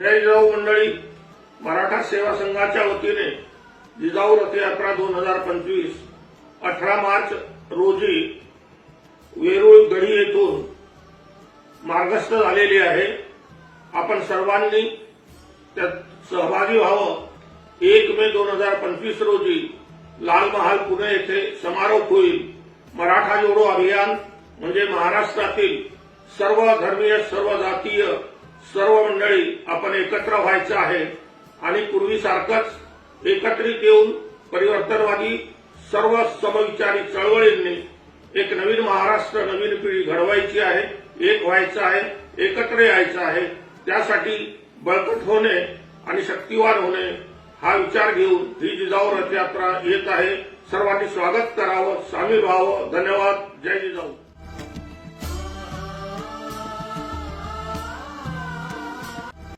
जय मंडळी मराठा सेवा संघाच्या वतीने जिजाऊ रथयात्रा दोन हजार पंचवीस अठरा मार्च रोजी वेरूळ गढी येथून मार्गस्थ झालेली आहे. आपण सर्वांनी त्यात सहभागी व्हावं. एक मे दोन हजार पंचवीस रोजी लाल महाल पुणे येथे समारोप होईल. मराठा जोडो अभियान म्हणजे महाराष्ट्रातील सर्व धर्मीय सर्व जातीय सर्व मंडळी आपण एकत्र व्हायचं आहे. आणि पूर्वीसारखंच एकत्रित येऊन परिवर्तनवादी सर्व समविचारी चळवळींनी एक नवीन महाराष्ट्र नवीन पिढी घडवायची आहे एक व्हायचं आहे एकत्र यायचं आहे. त्यासाठी बळकट होणे आणि शक्तिवान होणे हा विचार घेऊन ही जिजाऊ रथयात्रा येत आहे. सर्वांनी स्वागत करावं सामील व्हावं. धन्यवाद. जय जिजाऊ.